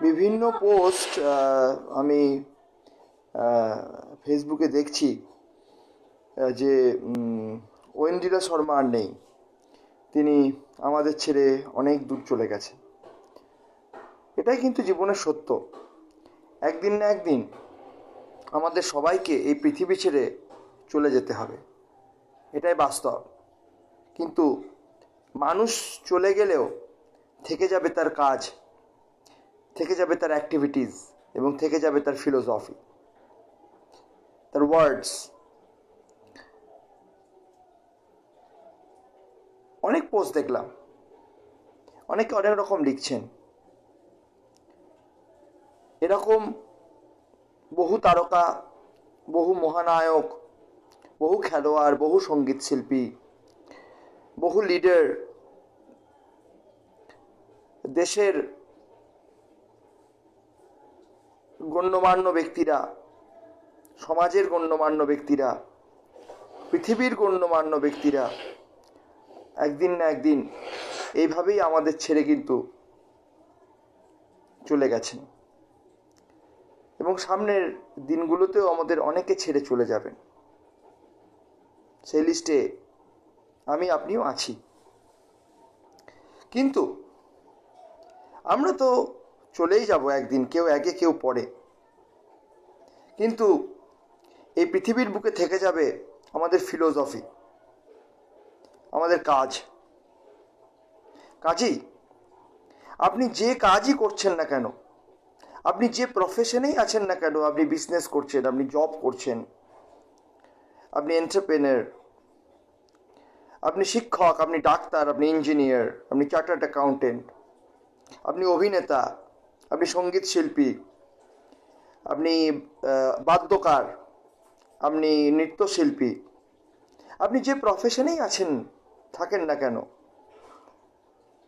বিভিন্ন পোস্ট আমি ফেসবুকে দেখছি যে ঐন্দ্রিলা শর্মা আর নেই। তিনি আমাদের ছেড়ে অনেক দূর চলে গেছে। এটাই কিন্তু জীবনের সত্য। একদিন না একদিন আমাদের সবাইকে এই পৃথিবী ছেড়ে চলে যেতে হবে। এটাই বাস্তব। কিন্তু মানুষ চলে গেলেও থেকে যাবে তার কাজ। থেকে যাবে তার অ্যাক্টিভিটিস এবং থেকে যাবে তার ফিলোসফি তার ওয়ার্ডস অনেক পোস্ট দেখলাম। অনেকে অনেক রকম লিখছেন। এরকম বহু তারকা, বহু মহানায়ক, বহু খেলোয়াড়, বহু সংগীত শিল্পী, বহু লিডার দেশের গণ্যমান্য ব্যক্তিরা, সমাজের গণ্যমান্য ব্যক্তিরা, পৃথিবীর গণ্যমান্য ব্যক্তিরা একদিন না একদিন এইভাবেই আমাদের ছেড়ে কিন্তু চলে গেছেন। এবং সামনের দিনগুলোতেও আমাদের অনেকে ছেড়ে চলে যাবেন। সেই লিস্টে আমি, আপনিও আছি। কিন্তু আমরা তো চলেই যাব একদিন, কেউ আগে, কেউ পরে। কিন্তু এই পৃথিবীর বুকে থেকে যাবে আমাদের ফিলোসফি আমাদের কাজ। কাজেই আপনি যে কাজই করছেন না কেন, আপনি যে প্রফেশনেই আছেন না কেন, আপনি বিজনেস করছেন, আপনি জব করছেন, আপনি এন্টারপ্রেনার আপনি শিক্ষক, আপনি ডাক্তার, আপনি ইঞ্জিনিয়ার আপনি চার্টার্ড অ্যাকাউন্টেন্ট আপনি অভিনেতা, আপনি সংগীত শিল্পী আপনি বাদ্যকার, আপনি নৃত্যশিল্পী, আপনি যে প্রফেশনেই আছেন, থাকেন না কেন?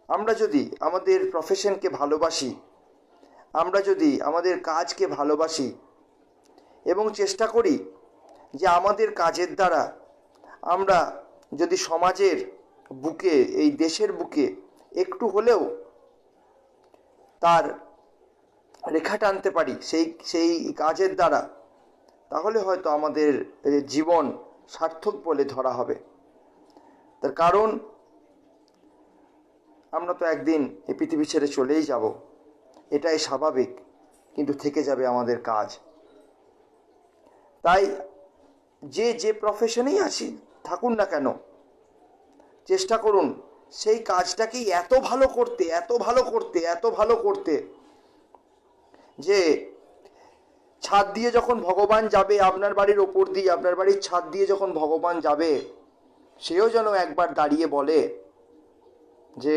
আমরা যদি আমাদের প্রফেশনকে ভালোবাসি, আমরা যদি আমাদের কাজকে ভালোবাসি এবং চেষ্টা করি যে আমাদের কাজের দ্বারা আমরা যদি সমাজের বুকে, এই দেশের বুকে একটু হলেও তার রেখা টানতে পারি, সেই সেই কাজের দ্বারা, তাহলে হয়তো আমাদের জীবন সার্থক বলে ধরা হবে। তার কারণ, আমরা তো একদিন এই পৃথিবী ছেড়ে চলেই যাব, এটাই স্বাভাবিক, কিন্তু থেকে যাবে আমাদের কাজ। তাই যে যে প্রফেশনেই আছি, থাকুন না কেন, চেষ্টা করুন, সেই কাজটাকেই এত ভালো করতে, এত ভালো করতে, এত ভালো করতে যে ছাদ দিয়ে যখন ভগবান যাবে আপনার বাড়ির ওপর দিয়ে, আপনার বাড়ির ছাদ দিয়ে যখন ভগবান যাবে, সেও যেন একবার দাঁড়িয়ে বলে যে,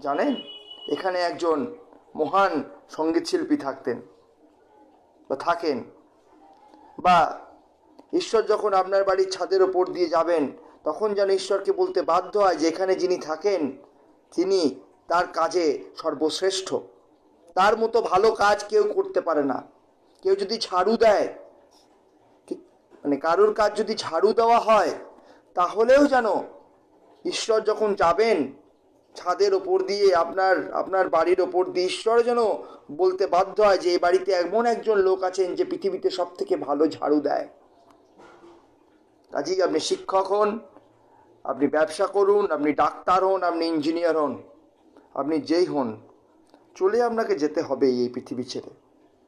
জানেন, এখানে একজন মহান সঙ্গীতশিল্পী থাকতেন বা থাকেন বা ঈশ্বর যখন আপনার বাড়ির ছাদের ওপর দিয়ে যাবেন, তখন যেন ঈশ্বরকে বলতে বাধ্য হয় যে, এখানে যিনি থাকেন, তিনি তার কাজে সর্বশ্রেষ্ঠ। তার মতো ভালো কাজ কেউ করতে পারে না। কেউ যদি ঝাড়ু দেয় মানে কারোর কাজ যদি ঝাড়ু দেওয়া হয়, তাহলেও যেন ঈশ্বর যখন যাবেন, ছাদের ওপর দিয়ে আপনার আপনার বাড়ির ওপর দিয়ে ঈশ্বর যেন বলতে বাধ্য হয় যে এই বাড়িতে এমন একজন লোক আছেন যে পৃথিবীতে সব থেকে ভালো ঝাড়ু দেয়। কাজেই আপনি শিক্ষক হন, আপনি ব্যবসা করুন, আপনি ডাক্তার হন, আপনি ইঞ্জিনিয়ার হন, আপনি যেই হন। চলে আপনাকে যেতে হবে এই পৃথিবী ছেড়ে।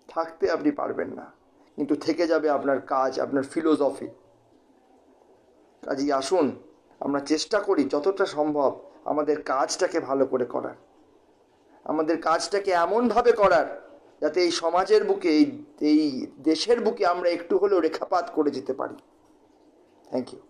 থাকতে আপনি পারবেন না। কিন্তু থেকে যাবে আপনার কাজ, আপনার ফিলোসফি কাজেই আসুন, আমরা চেষ্টা করি যতটা সম্ভব আমাদের কাজটাকে ভালো করে করার। আমাদের কাজটাকে এমনভাবে করার যাতে এই সমাজের বুকে, এই এই দেশের বুকে আমরা একটু হলেও রেখাপাত করে যেতে পারি। Thank you